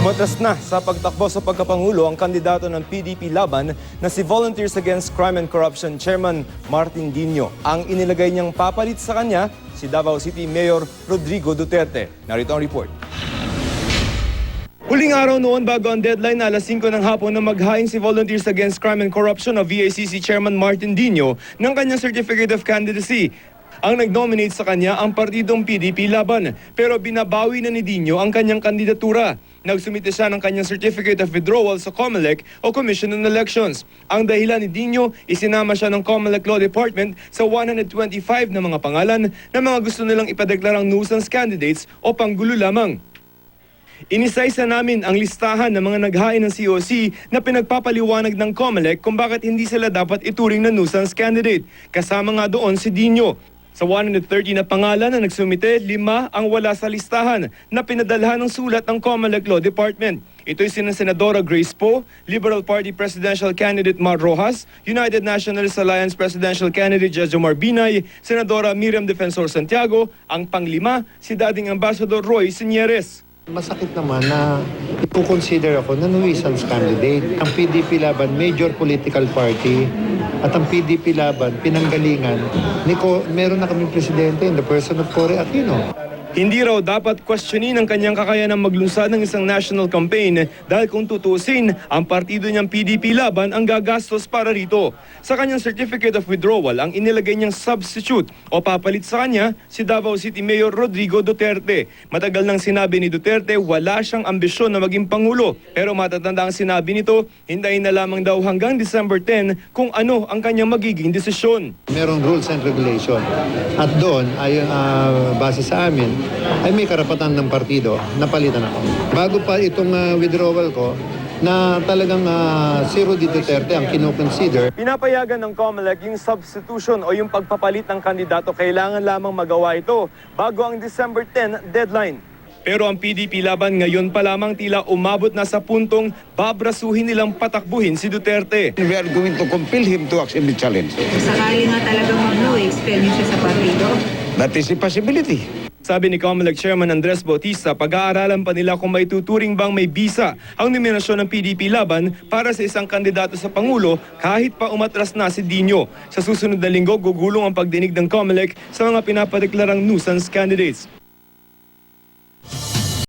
Umatas na sa pagtakbo sa pagkapangulo ang kandidato ng PDP laban na si Volunteers Against Crime and Corruption Chairman Martin Dino. Ang inilagay niyang papalit sa kanya si Davao City Mayor Rodrigo Duterte. Narito ang report. Huling araw noon bago ang deadline na alas 5 ng hapon na maghain si Volunteers Against Crime and Corruption o VACC Chairman Martin Dino ng kanyang Certificate of Candidacy. Ang nag-nominate sa kanya ang partidong PDP laban pero binabawi na ni Dino ang kanyang kandidatura. Nagsumite siya ng kanyang Certificate of Withdrawal sa COMELEC o Commission on Elections. Ang dahilan ni Dino, isinama siya ng COMELEC Law Department sa 125 na mga pangalan na mga gusto nilang ipadeklarang nuisance candidates o panggulo lamang. Inisaysa namin ang listahan ng mga naghain ng COC na pinagpapaliwanag ng COMELEC kung bakit hindi sila dapat ituring na nuisance candidate. Kasama nga doon si Dino. Sa 130 na pangalan na nagsumite, lima ang wala sa listahan na pinadalhan ng sulat ng COMELEC Law Department. Ito'y sina Senadora Grace Poe, Liberal Party Presidential Candidate Mar Rojas, United Nationalist Alliance Presidential Candidate Jejomar Binay, Senadora Miriam Defensor Santiago, ang panglima, si dating Ambassador Roy Sinieres. Masakit naman na ipo-consider ako na nuisance candidate. Ang PDP Laban, major political party, at ang PDP Laban, pinanggalingan, ni Ko, meron na kaming presidente in the person of Cory Aquino. Hindi raw dapat questionin ang kanyang kakayanang maglunsad ng isang national campaign dahil kung tutusin, ang partido niyang PDP laban ang gagastos para rito. Sa kanyang certificate of withdrawal, ang inilagay niyang substitute o papalit sa kanya si Davao City Mayor Rodrigo Duterte. Matagal nang sinabi ni Duterte wala siyang ambisyon na maging pangulo. Pero matatanda ang sinabi nito, hintayin na lamang daw hanggang December 10 kung ano ang kanyang magiging desisyon. Merong rules and regulation. At doon, ay, ah, base sa amin, ay may karapatan ng partido na palitan ako. Bago pa itong ah, withdrawal ko, na talagang ah, si Rudy Duterte ang kinoconsider Pinapayagan ng COMELEC yung substitution o yung pagpapalit ng kandidato. Kailangan lamang magawa ito bago ang December 10 deadline. Pero ang PDP laban ngayon pa lamang tila umabot na sa puntong babrasuhin nilang patakbuhin si Duterte. We are going to compel him to accept the challenge. Sakali nga talagang mag-no, expel niyo siya sa partido. That is a possibility. Sabi ni COMELEC Chairman Andres Bautista, pag-aaralan pa nila kung may tuturing bang may bisa ang nominasyon ng PDP laban para sa isang kandidato sa Pangulo kahit pa umatras na si Dino. Sa susunod na linggo, gugulong ang pagdinig ng COMELEC sa mga pinapadeklarang nuisance candidates.